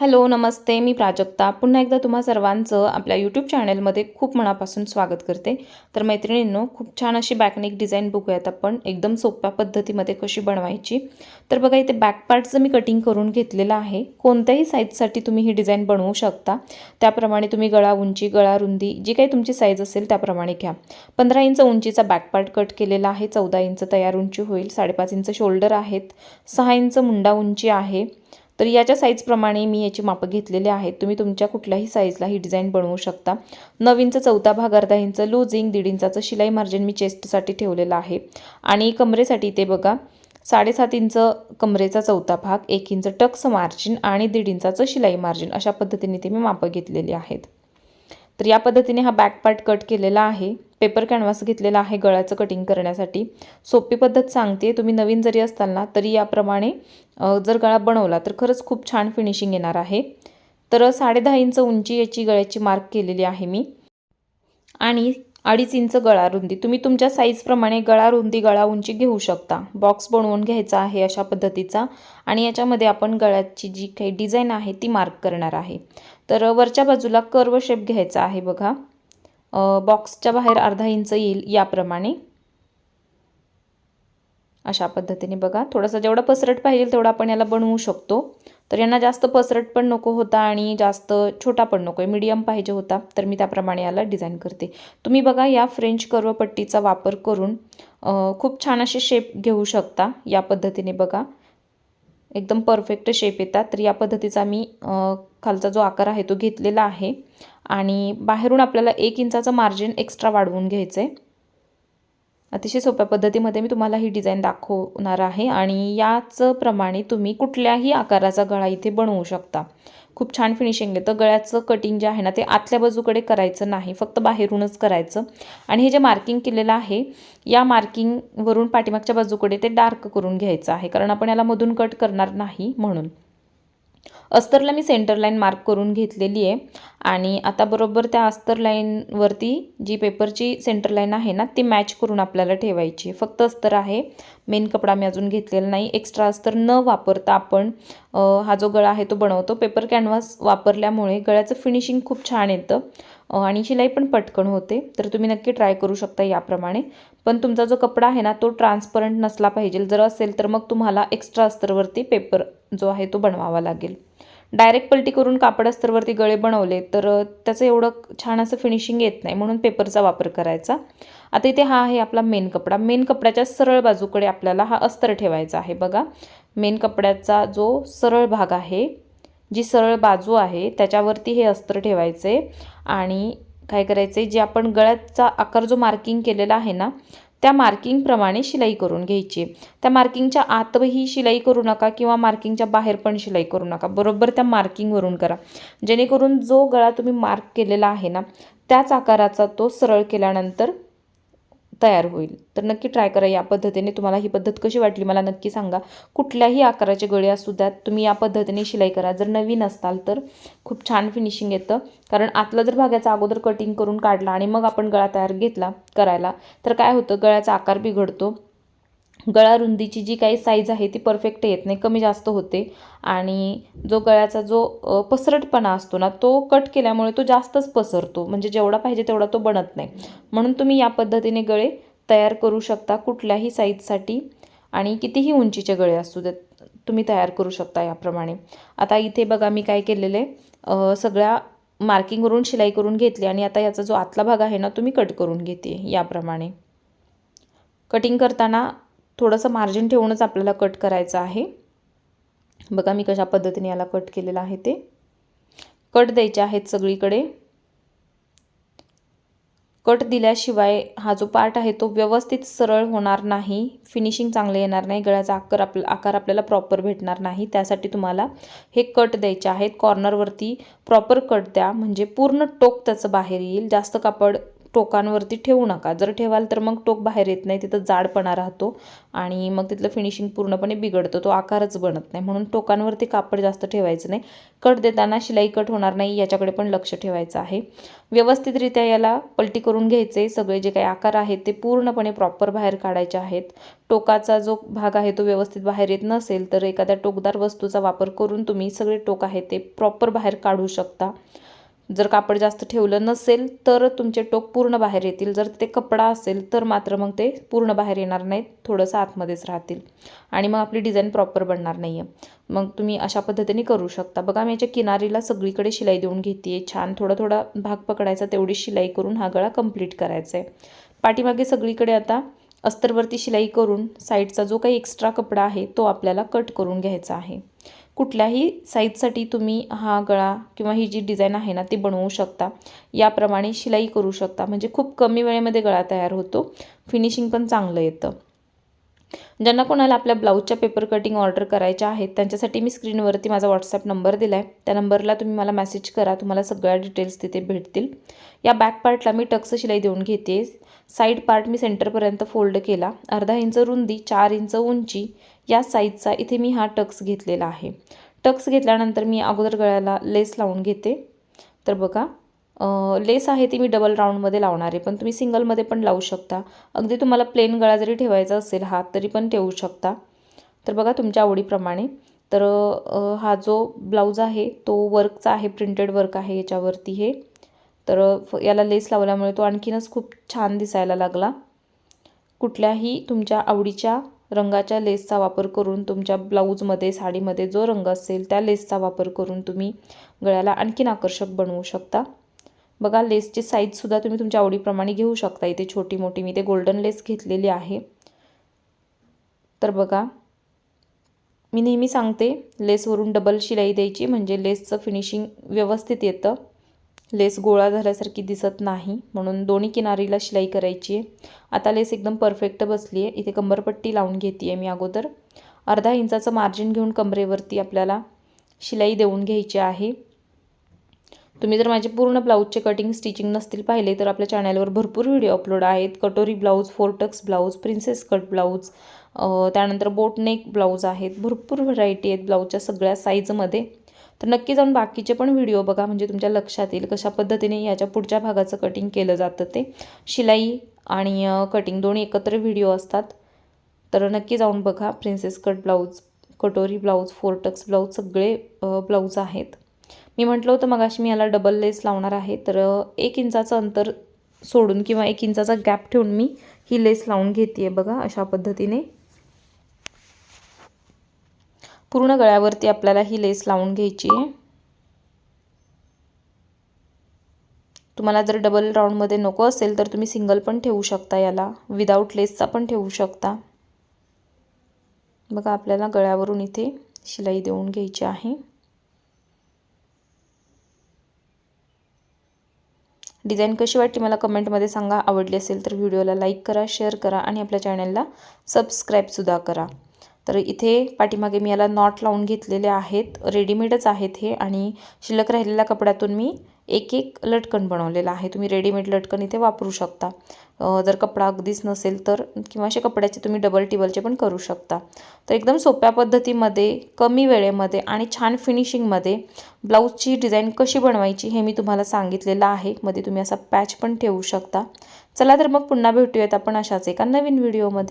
Hello नमस्ते मी प्राजक्ता. पुन्हा एकदा तुम्हा सर्वांचं आपल्या यूट्यूब चॅनलमध्ये खूप मनापासून स्वागत करते. तर मैत्रिणींनो खूप छान अशी बॅकनेक डिझाईन बघूयात आपण. एकदम सोप्या पद्धतीमध्ये कशी बनवायची. तर बघा इथे बॅक पार्टचं मी कटिंग करून घेतलेलं आहे. कोणत्याही साईजसाठी तुम्ही ही डिझाईन बनवू शकता. त्याप्रमाणे तुम्ही गळा उंची गळा रुंदी जी काही तुमची साईज असेल त्याप्रमाणे घ्या. पंधरा इंच उंचीचा बॅक पार्ट कट केलेला आहे. चौदा इंच तयार उंची होईल. साडेपाच इंच शोल्डर आहेत. सहा इंच मुंडा उंची आहे. तर याच्या साईजप्रमाणे मी याची मापं घेतलेली आहेत. तुम्ही तुमच्या कुठल्याही साईजला ही डिझाईन बनवू शकता. नऊ इंच चौथा भाग अर्धा इंच लूजिंग दीड इंचाचं शिलाई मार्जिन मी चेस्टसाठी ठेवलेलं आहे. आणि कमरेसाठी ते बघा साडेसात इंच कमरेचा चौथा भाग एक इंच टक्स मार्जिन आणि दीड इंचाचं शिलाई मार्जिन अशा पद्धतीने ते मी मापं घेतलेली आहेत. तर या पद्धतीने हा बॅक पार्ट कट केलेला आहे. पेपर कॅनव्हास घेतलेला आहे गळ्याचं कटिंग करण्यासाठी. सोपी पद्धत सांगते तुम्ही नवीन जरी असताल ना तरी याप्रमाणे जर गळा बनवला तर खरंच खूप छान फिनिशिंग येणार आहे. तर साडेदहा इंच उंची याची गळ्याची मार्क केलेली आहे मी. आणि अडीच इंच गळा रुंदी. तुम्ही तुमच्या साईजप्रमाणे गळा रुंदी गळा उंची घेऊ शकता. बॉक्स बनवून घ्यायचा आहे अशा पद्धतीचा आणि याच्यामध्ये आपण गळ्याची जी काही डिझाईन आहे ती मार्क करणार आहे. तर वरच्या बाजूला कर्व शेप घ्यायचा आहे बघा. बॉक्सच्या बाहेर अर्धा इंच येईल याप्रमाणे. अशा पद्धतीने बघा. थोडासा जेवढा पसरट पाहिजे तेवढा आपण याला बनवू शकतो. तर यांना जास्त पसरट पण नको होता आणि जास्त छोटा पण नको आहे. मीडियम पाहिजे होता. तर मी त्याप्रमाणे याला डिझाईन करते. तुम्ही बघा या फ्रेंच कर्वपट्टीचा वापर करून खूप छान असे शेप घेऊ शकता. या पद्धतीने बघा. एकदम परफेक्ट शेप येतात. तर या पद्धतीचा मी खालचा जो आकार आहे तो घेतलेला आहे. आणि बाहेरून आपल्याला एक इंचाचं मार्जिन एक्स्ट्रा वाढवून घ्यायचं आहे अतिशय सोप्या पद्धतीमध्ये मी तुम्हाला ही डिझाईन दाखवणार आहे आणि याचप्रमाणे तुम्ही कुठल्याही आकाराचा गळा इथे बनवू शकता. खूप छान फिनिशिंग येतं गळ्याचं कटिंग जे आहे ना ते आतल्या बाजूकडे करायचं नाही. फक्त बाहेरूनच करायचं. आणि हे जे मार्किंग केलेलं आहे या मार्किंगवरून पाठीमागच्या बाजूकडे ते डार्क करून घ्यायचं आहे. कारण आपण याला मधून कट करणार नाही म्हणून. अस्तरला मी सेंटर लाईन मार्क करून घेतलेली आहे. आणि आता बरोबर त्या अस्तर लाईनवरती जी पेपरची सेंटर लाईन आहे ना ती मॅच करून आपल्याला ठेवायची फक्त अस्तर आहे. मेन कपडा मी अजून घेतलेला नाही. एक्स्ट्रा अस्तर न वापरता आपण हा जो गळा आहे तो बनवतो. पेपर कॅनव्हास वापरल्यामुळे गळ्याचं फिनिशिंग खूप छान येतं. आणि शिलाई पण पटकन होते. तर तुम्ही नक्की ट्राय करू शकता याप्रमाणे. पण तुमचा जो कपडा आहे ना तो ट्रान्सपरंट नसला पाहिजे. जर असेल तर मग तुम्हाला एक्स्ट्रा अस्तरवरती पेपर जो आहे तो बनवावा लागेल. डायरेक्ट पलटी करून कापड अस्तरवरती गळे बनवले तर त्याचं एवढं छान असं फिनिशिंग येत नाही. म्हणून पेपरचा वापर करायचा. आता इथे हा आहे आपला मेन कपडा. मेन कपड्याच्या सरळ बाजूकडे आपल्याला हा अस्तर ठेवायचा आहे बघा. मेन कपड्याचा जो सरळ भाग आहे जी सरळ बाजू आहे त्याच्यावरती हे अस्त्र ठेवायचे आणि काय करायचे जे आपण गळ्याचा आकार जो मार्किंग केलेला आहे ना त्या मार्किंगप्रमाणे शिलाई करून घ्यायची. त्या मार्किंगच्या आतही शिलाई करू नका किंवा मार्किंगच्या बाहेर पण शिलाई करू नका. बरोबर त्या मार्किंगवरून करा. जेणेकरून जो गळा तुम्ही मार्क केलेला आहे ना त्याच आकाराचा तो सरळ केल्यानंतर तयार होईल. तर नक्की ट्राय करा या पद्धतीने. तुम्हाला ही पद्धत कशी वाटली मला नक्की सांगा. कुठल्याही आकाराचे गळे असू द्यात तुम्ही या पद्धतीने शिलाई करा. जर नवीन असताल तर खूप छान फिनिशिंग येतं. कारण आतला जर भागाचा अगोदर कटिंग करून काढला आणि मग आपण गळा तयार घेतला करायला तर काय होतं? गळ्याचा आकार बिघडतो. गळा रुंदीची जी काही साईज आहे ती परफेक्ट येत नाही कमी जास्त होते. आणि जो गळ्याचा जो पसरटपणा असतो ना तो कट केल्यामुळे तो जास्तच पसरतो. म्हणजे जेवढा पाहिजे तेवढा तो बनत नाही. म्हणून तुम्ही या पद्धतीने गळे तयार करू शकता कुठल्याही साईजसाठी आणि कितीही उंचीचे गळे असू देत तुम्ही तयार करू शकता याप्रमाणे. आता इथे बघा मी काय केलेलं आहे. सगळ्या मार्किंगवरून शिलाई करून घेतली आणि आता याचा जो आतला भाग आहे ना तुम्ही कट करून घेते याप्रमाणे. कटिंग करताना थोडंसं मार्जिन ठेवूनच आपल्याला कट करायचं आहे. बघा मी कशा पद्धतीने याला कट केलेलं आहे ते. कट द्यायचे आहेत सगळीकडे. कट दिल्याशिवाय हा जो पार्ट आहे तो व्यवस्थित सरळ होणार नाही. फिनिशिंग चांगले येणार नाही. गळ्याचा आकार आपला आकार आपल्याला प्रॉपर भेटणार नाही. त्यासाठी तुम्हाला हे कट द्यायचे आहेत. कॉर्नरवरती प्रॉपर कट द्या. म्हणजे पूर्ण टोक त्याचं बाहेर येईल. जास्त कापड टोकांवरती ठेवू नका. जर ठेवाल तर मग टोक बाहेर येत नाही तिथं जाडपणा राहतो आणि मग तिथलं फिनिशिंग पूर्णपणे बिघडतं. तो आकारच बनत नाही. म्हणून टोकांवरती कापड जास्त ठेवायचं नाही. कट देताना शिलाई कट होणार नाही याच्याकडे पण लक्ष ठेवायचं आहे. व्यवस्थितरित्या याला पलटी करून घ्यायचे. सगळे जे काही आकार आहेत ते पूर्णपणे प्रॉपर बाहेर काढायचे आहेत. टोकाचा जो भाग आहे तो व्यवस्थित बाहेर येत नसेल तर एखाद्या टोकदार वस्तूचा वापर करून तुम्ही सगळे टोक आहे ते प्रॉपर बाहेर काढू शकता. जर कापड जास्त ठेवलं नसेल तर तुमचे टोक पूर्ण बाहेर येतील. जर ते कपडा असेल तर मात्र मग ते पूर्ण बाहेर येणार नाहीत. थोडंसं आतमध्येच राहतील. आणि मग आपली डिझाईन प्रॉपर बनणार नाही आहे मग तुम्ही अशा पद्धतीने करू शकता. बघा मी याच्या किनारीला सगळीकडे शिलाई देऊन घेते आहे छान थोडा थोडा भाग पकडायचा तेवढी शिलाई करून हा गळा कंप्लीट करायचा आहे पाठीमागे सगळीकडे आता अस्तरवरती शिलाई करून साईडचा जो काही एक्स्ट्रा कपडा आहे तो आपल्याला कट करून घ्यायचा आहे. कुठल्याही साईजसाठी तुम्ही हा गळा किंवा ही जी डिझाईन आहे ना ती बनवू शकता. याप्रमाणे शिलाई करू शकता. म्हणजे खूप कमी वेळेमध्ये गळा तयार होतो. फिनिशिंग पण चांगलं येतं. ज्यांना कोणाला आपल्या ब्लाऊजच्या पेपर कटिंग ऑर्डर करायच्या आहेत त्यांच्यासाठी मी स्क्रीनवरती माझा व्हॉट्सअप नंबर दिला आहे त्या नंबरला तुम्ही मला मेसेज करा तुम्हाला सगळ्या डिटेल्स तिथे भेटतील. या बॅक पार्टला मी टक्स शिलाई देऊन घेते. साईड पार्ट मी सेंटरपर्यंत फोल्ड केला. अर्धा इंच रुंदी चार इंच उंची या साईजचा इथे मी हा टक्स घेतलेला आहे. टक्स घेतल्यानंतर मी अगोदर गळ्याला लेस लावून घेते. तर बघा लेस आहे ती मी डबल राऊंडमध्ये लावणार आहे पण तुम्ही सिंगलमध्ये पण लावू शकता. अगदी तुम्हाला प्लेन गळा जरी ठेवायचा असेल हात तरी पण ठेवू शकता. तर बघा तुमच्या आवडीप्रमाणे. तर हा जो ब्लाऊज आहे तो वर्कचा आहे प्रिंटेड वर्क आहे याच्यावरती हे. तर याला लेस लावल्यामुळे तो आणखीनच खूप छान दिसायला लागला. कुठल्याही तुमच्या आवडीच्या रंगाच्या लेसचा वापर करून तुमच्या ब्लाऊजमध्ये साडीमध्ये जो रंग असेल त्या लेसचा वापर करून तुम्ही गळ्याला आणखीन आकर्षक बनवू शकता. बघा लेसची साईजसुद्धा तुम्ही तुमच्या आवडीप्रमाणे घेऊ शकता. इथे छोटी मोठी मी ते गोल्डन लेस घेतलेली आहे. तर बघा मी नेहमी सांगते लेसवरून डबल शिलाई द्यायची म्हणजे लेसचं फिनिशिंग व्यवस्थित येतं. लेस गोळा झाल्यासारखी दिसत नाही म्हणून दोन्ही किनारीला शिलाई करायची आहे. आता लेस एकदम परफेक्ट बसली आहे इथे कंबरपट्टी लावून घेते आहे मी अगोदर. अर्धा इंचाचं मार्जिन घेऊन कमरेवरती आपल्याला शिलाई देऊन घ्यायची आहे. तुम्ही जर माझे पूर्ण ब्लाऊजचे कटिंग स्टिचिंग नसतील पाहिले तर आपल्या चॅनलवर भरपूर व्हिडिओ अपलोड आहेत. Katori blouse four tucks blouse princess cut blouse त्यानंतर बोट नेक ब्लाऊज आहेत. भरपूर व्हरायटी आहेत ब्लाऊजच्या सगळ्या साईजमध्ये तर नक्की जाऊन बाकीचे पण व्हिडिओ बघा म्हणजे तुमच्या लक्षात येईल कशा पद्धतीने याच्या पुढच्या भागाचं कटिंग केलं जातं ते. शिलाई आणि कटिंग दोन्ही एकत्र व्हिडिओ असतात. तर नक्की जाऊन बघा princess cut blouse katori blouse four tucks blouse सगळे ब्लाऊज आहेत. मी म्हटलं होतं मग अशी मी याला डबल लेस लावणार आहे. तर एक इंचाचं अंतर सोडून किंवा एक इंचाचा गॅप ठेवून मी ही लेस लावून घेते आहे बघा अशा पद्धतीने. पूर्ण गळ्यावरती आपल्याला ही लेस लावून घ्यायची आहे. तुम्हाला जर डबल राऊंडमध्ये नको असेल तर तुम्ही सिंगल पण ठेवू शकता याला. विदाऊट लेसचा पण ठेवू शकता. बघा आपल्याला गळ्यावरून इथे शिलाई देऊन घ्यायची आहे. डिझाईन कशी वाटते मला कमेंटमध्ये सांगा. आवडली असेल तर व्हिडिओला लाईक करा शेअर करा आणि आपल्या चॅनलला सबस्क्राईबसुद्धा करा. तर इथे पाठीमागे मी याला नॉट लावून घेतलेले आहेत. रेडीमेडच आहेत हे आणि शिल्लक राहिलेल्या कपड्यातून मी एक एक लटकन बनवलेला आहे. तुम्ही रेडीमेड लटकन इथे वापरू शकता. जर कपडा अगदीच नसेल तर किंवा असे कपड्याचे तुम्ही डबल टिबलचे पण करू शकता. तर एकदम सोप्या पद्धतीमध्ये कमी वेळेमध्ये आणि छान फिनिशिंगमध्ये ब्लाऊजची डिझाईन कशी बनवायची हे मी तुम्हाला सांगितलेलं आहे. मध्ये तुम्ही असा पॅच पण ठेवू शकता. चला तर मग पुन्हा भेटूयात आपण अशाच एका नवीन व्हिडिओमध्ये